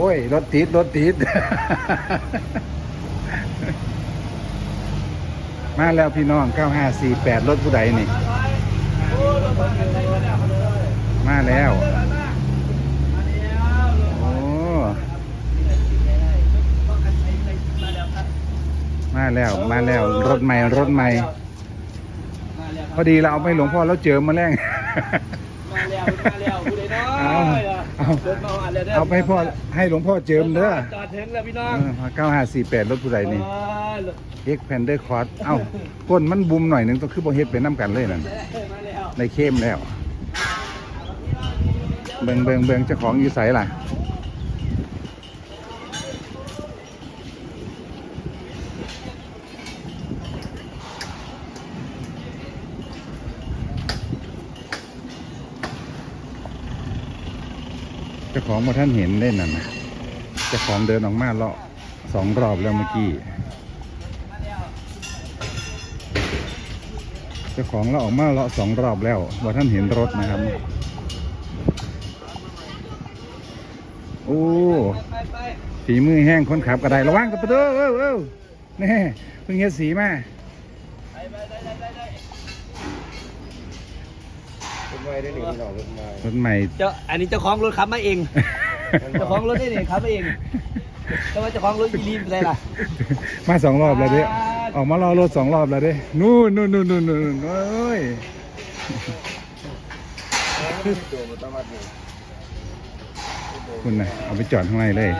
อ้ยรถติด รถติด มาแล้วพี่น้อง 9548 รถผู้ใดนี่ มาแล้ว โอ้ มาแล้ว มาแล้ว รถใหม่ รถใหม่ พอดีเราเอาไปหลวงพ่อแล้วเจอมาแรง เอาเอาเอาไปพ่อให้หลวงพ่อเจิมเด้อจอดถึงแล้วพี่น้องเก้าห้าสี่แปดรถผู้ใดนี่เอ็กแพนเดอร์คอร์สเอ้าก้นมันบุมหน่อยหนึงต้องคือบ่เฮ็ดเป็นน้ำกันเลยนั่นในเข้มแล้ว เบิงเบิงเบิงเจ้าของอยู่ไสล่ะ จ้าของมาท่านเห็นเล่นน่ะนะเจ้าของเดินออกมาเลาะสองรอบแล้วเมื่อกี้เจ้าของเราออกมาเลาะสองรอบแล้วว่าท่านเห็นรถนะครับโอ้ฝีมือแห้งคนขับกระไดระวังกับประตูเอ้าเอ้าแน่เพิ่งเฮ็ดสีมา ไฟได้หนึ่งหน่อรถไฟรถใหม่ เจ้าอันนี้เจ้าของรถขับมาเอง เจ้าของรถได้เนี่ยขับมาเองแต่ว่าเจ้าของรถยีรีนอะไรล่ะ มาสองรอบแล้วเด้ออกมารอรถสองรอบแล้วเด้นู่นนู่นนู่นนู่นนู่นโอ้ยตัวมันต้องมาหนึ่งคุณนะเอาไปจอดข้างในเลย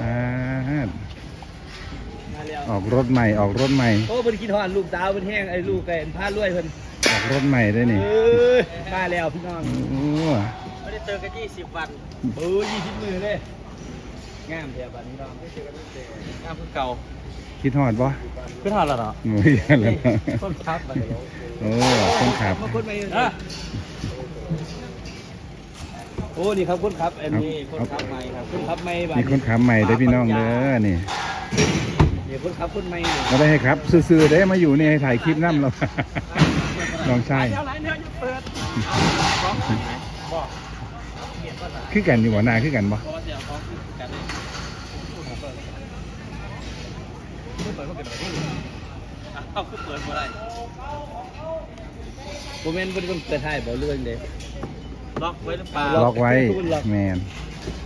อ่ามา แล้วออกรถใหม่ออกรถใหม่ โอ้เป็นกินหอนลูกสาวเป็นแห้งไอ้ลูกไก่ผ้ารวยเพิ่นออกรถใหม่ด้วยนี่เออมาแล้วพี่น้องโอ้ไม่ได้เจอกันยี่สิบวันเออยี่สิบมือเลยงามเดียวบัดนี้น้องงามคือเก่าคิดฮอดปะขึ้นหอดแล้วเนาะโอ้ยแล้วคนขับบัดนี้โอ้คนขับมาคนใหม่อะโอ้นี่ครับคนขับอันนี้คนขับใหม่ครับคนขับใหม่บัดมีคนขับใหม่เด้อพี่น้องเด้อนี่ นี่คนขับคนใหม่นี่เราได้ให้ครับ ซื่อๆได้มาอยู่นี่ให้ถ่ายคลิปน้ำเราน้องชายเท่าไหร่เนี่ยอยู่เปิดบอกคือกันอยู่หัวหน้าคือกันปะเพราะว่าเดี๋ยวเขาคือกันเลยเปิดก็เป็นอะไรที่เอาคือเปิดมาได้โมเมนต์บนต้องเปิดให้บอกเรื่องเด้ล็อกไว้หรือเปล่าล็อกไว้ล็อกแมน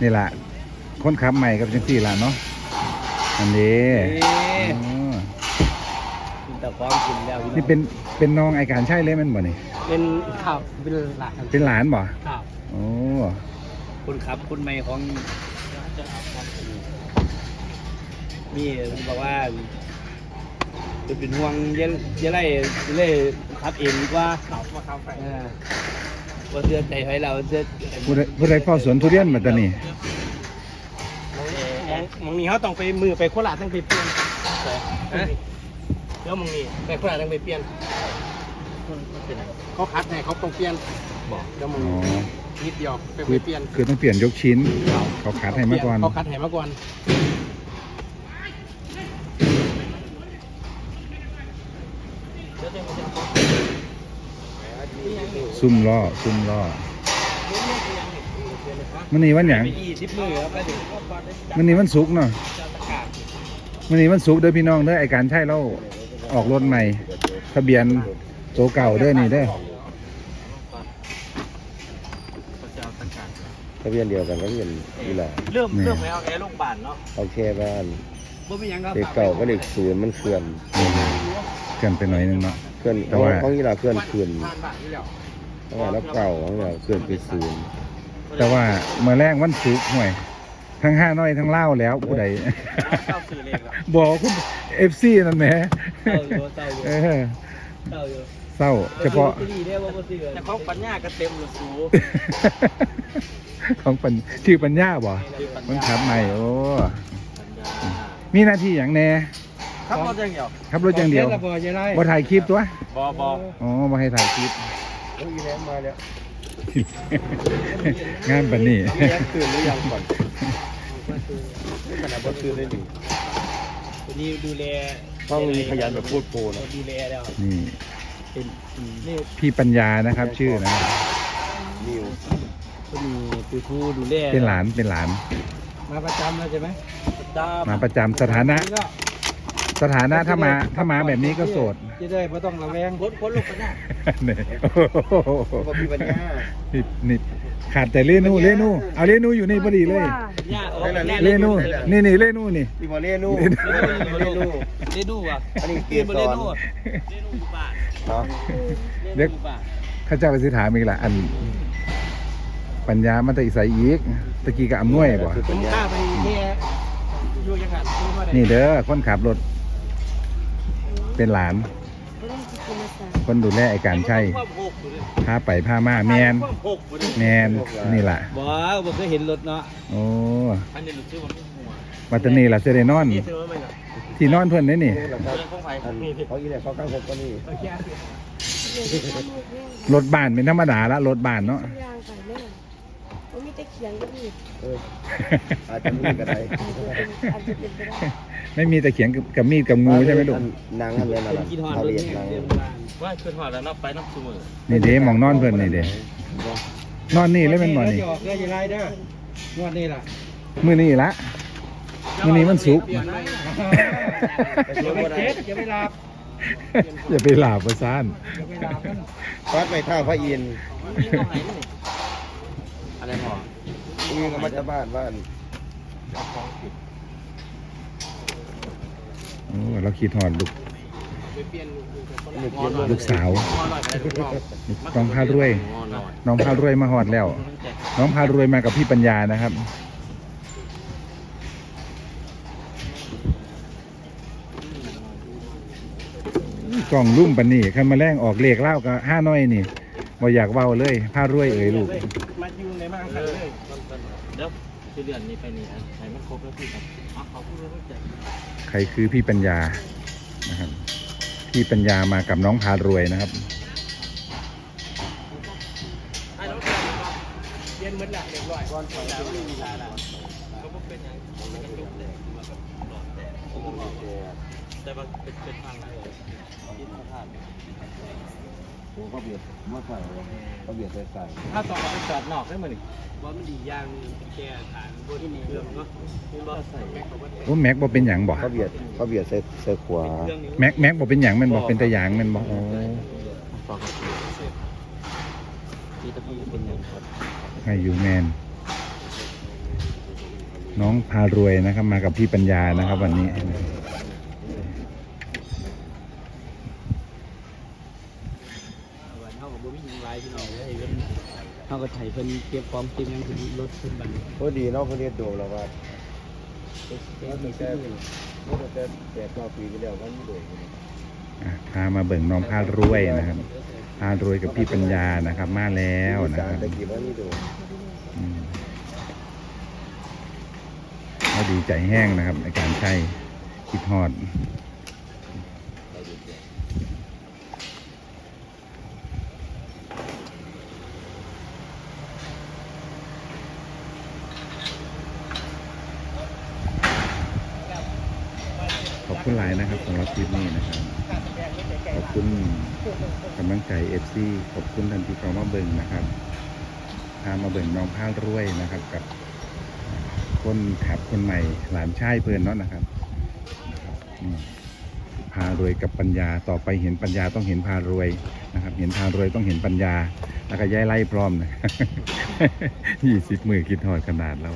นี่แหละคนขับใหม่กับจังสี่ล่ะเนาะ อันนี้นี่อ๋อกินแต่ความกินแล้วพี่องนี่เป็นเป็นน้องไอการใช่เลยแมันบ่นี่เป็นข่าวเป็นหลักเป็นหลานบ่ข่าวโอ้คนขับคนใหม่ของนี่บอกว่าจะเป็นห่วงเยอะเยอะไรเลยขับเองดีกว่าขับมาขับไปว่าเสื้อใจให้เราเสื้อผู้ใดผู้ใดเฝ้าสวนทุเรียนมาตอนนี้ มองนี้เขาต้องไปมือไปโคราชต้องไปเปลี่ยนเดี๋ยวมองนี้ไปโคราชต้องไปเปลี่ยนเขาคัดให้เขาต้องเปลี่ยนบอกเดี๋ยวมองอ๋อนิดเดียวไปคือเปลี่ยนคือต้องเปลี่ยนยกชิ้น เขาคัดให้มาก่อนเขาคัดให้มาก่อนซุ่มล้อซุ่มล้อ มันนี่วันหยังไปยี่สิบมือครับไปถึงมันนี่วันศุกร์เนาะมันนี่วันศุกร์เด้อพี่น้องเด้อไอการใช่เราออกรถใหม่ ทะเบียนตัวเก่าเด้อนี่เด้อทะเบียนเดียวกันก็เห็นนี่แหละเริ่มเริ่มแล้วแอร์โรงพยาบาลเนาะเอาแค่บ้านบ่มีหยังครับเด็กเก่าก็เด็กศูนย์มันเคลื่อนเกินไปหน่อยนึงเนาะ เคลื่อนแต่เขาว่า เขาที่เราเคลื่อนคืนผ่านบ้านนี่แล้วเขาว่าแล้วเก่าของเราเคลื่อนไปศูนย์ แต่ว่าเมื่อแรกวันศุกร์ห่วย ทั้งห้าน้อยทั้งเล่าวแล้วผู้ใดเต้าสื่อเลขแล้วบอกคุณเอฟซีนั่นแหมเต้าอยู่เต้าอยู่เออเต้าอยู่เศร้าเฉพาะ ดีได้ว่าบ่ซื้อแต่ของปัญญาก็เต็มเลยสูของปัญชื่อปัญญาบ่มันขับใหม่โอ้มีหน้าที่อย่างแน่ครับรถอย่างเดียวขับรถอย่างเดียวบ่จะได้บ่ถ่ายคลิปตัวบ่บ่อ๋อบ่ให้ถ่ายคลิป โอ้ยแล้วมาแล้ว งานปันนี้แยกคืนหรือยังก่อนขนาดบ่คืนได้หนึ่งวันนี้ดูแลต้องมีขยันแบบพูดโปรนะดูแลแล้วนี่เป็นนี่พี่ปัญญานะครับ ชื่อนะครับนิวก็มีคือครูดูแลเป็นหลานเป็นหลาน มาประจำแล้วใช่ไหมประจำมาประจำสถานะ สถานะถ้ามาถ้ามาแบบนี้ก็โสด จะได้ไม่ต้องระแวงพ้นพ้นลูกไปหน้าเนี่ยโอ้โหบ่มีปัญญานี่นี่ขาดแต่เรนูเรนูเอาเรนูอยู่นี่พอดีเลยย่าโอ้เรนูนี่นี่เรนูนี่ที่บ่เล่นูเล่นูเล่นูเรนูอะอันนี้เกเรียนสมาเรรนูเรนูอยู่บ้านเนาะเด็กอยู่บ้านข้าเจ้าไปสิถามอีกละอัน ปัญญามันจะอีใสอีกตะกี้กับอำนวยบ่ผมกล้าไปแค่อยู่ยังไงรู้ว่าได้นี่เด้อคนขับรถ เป็นหลาน คนดูแลไอ้การใช่ความหกอยู่เลยพาไปพามาแมนความหกอยู่เลยแมนนี่ล่ะบ่บ่เคยเห็นรถเนาะโอ้อันนี้รู้สึกว่าไม่หัววัตนีล่ะเซเรนอนนี่คือว่าไม่หรอที่นอนเพื่อนได้นี่นี่แหละครับเรื่องของไฟอันเขาอีเนี่ยเขากลางหกก็นี่รถบ้านเป็นธรรมดาละรถบ้านเนาะยางไปแม่ผมมีแต่เขียงก็มีเอออาจจะมีก็ได้อาจจะเป็นอาจจะเป็นไปได้ ไม่มีแต่เขียงกับกับมีดกับงูใช่ไหมลูก นางอันเนี้ยนั่นเป็นน่ะกินหอดเขารถเรียนเนี่ยนางเรียนบ้านว่าขึ้นหอดแล้วนับไปนับเสมอนี่เด้หมองนอนเพื่อนนี่เด้นอนนี่เลยแมันบ่นี่เด้ออย่าไล่เด้องวดนี้ล่ะมื้อนี้ละมื้อนี้มันสุกร์อย่าไปเจ็บอย่าไปหลับอย่าไปหลาบประสานอย่าไปหลับมันฟัดไปท่าพระอินทร์มันมีตรงไหนนี่อะไรหมอมีก็มาจากบ้านบ้าน โอ้เราคิดฮอดลูกไปเปลี่ยนลูกนี่เขียนลงลูกสาวงอหน่อยก็ได้ลูกน้องน้องพารวยงอหน่อยน้องพารวยมาฮอดแล้ว น้องพารวยมากับพี่ปัญญานะครับกล่องลุ่มปันนี่คันมาแรงออกเลขเล่ากับห้าน้อยนี่บ่อยากเว้าเลยพารวยเอ่ยลูกมาอยู่ในบ้านกันเลยเดี๋ยวคือเดือนนี้ไปนี่นะใช้มันครบแล้วพี่ครับ อ๋อเขาพูดแล้วจะใครคือพี่ปัญญานะครับพี่ปัญญามากับน้องพารวยนะครับให้น้องแก้วครับเรียนเหมือนหลักเรียบร้อยก่อนถอยแล้วไม่มีเวลาแล้วเขาบอกเป็นอย่างมันกระจกแตกมาแบบหลอดแตกผมก็บอกแต่ว่าเป็นเป็นทางไหนที่พระธาตุ โอ้เขาเบียดมาใส่เขาเบียดใส่ใส่ถ้าต่อไปจอดนอกได้ไหมนี่ว่ามันดีอย่างแกฐานบนที่มีเครื่องเนาะมันบ่ใส่แม็กเขาว่าโอ้แม็กบ่เป็นหยังบ่เขาเบียดเขาเบียดใส่ใส่ขวาเครื่องนี้แม็กแม็กบ่เป็นหยังแมันบ่เป็นตะหยางแมันบ่โอ้ฟังที่จะพูดเป็นอย่างครับให้อยู่แมนน้องพารวยนะครับ มากับพี่ปัญญานะครับ วันนี้ วันเท่า กับบ่มียิงลายพี่น้องเลยเพิ่นเท่ากับไถเพิ่นเก็บความจริงยังคือรถขึ้นบันพอดีเนาะเขาเรียนโดมแล้วว่าเขาตั้งแต่เมื่อแต่แปดเก้าปีที่แล้วมันโดมอะพามาเบิ่งน้องพารวยนะครับพารวยกับพี่ปัญญานะครับ มาแล้วนะสาครรับตะกี้มันมีโดมอืมเขาดีใจแห้งนะครับในการใช้คิดฮอด อบคุณหลายนะครับสำหรับคลิปนี้นะครับ ขอบคุณกำลังใจเอฟซีขอบคุณทันทีเขามาเบิ่งนะครับพามาเบิ่งน้องผ้ารวยนะครับ กับคนขับคนใหม่หลานชายเพื่อนเนาะนะครับนะครับพารวยกับปัญญาต่อไปเห็นปัญญาต้องเห็นพารวยนะครับ เห็นพารวยต้องเห็นปัญญา แล้วก็ย้ายไล่พร้อมนะยี่สิบมือคิดหอดขนาดแล้ว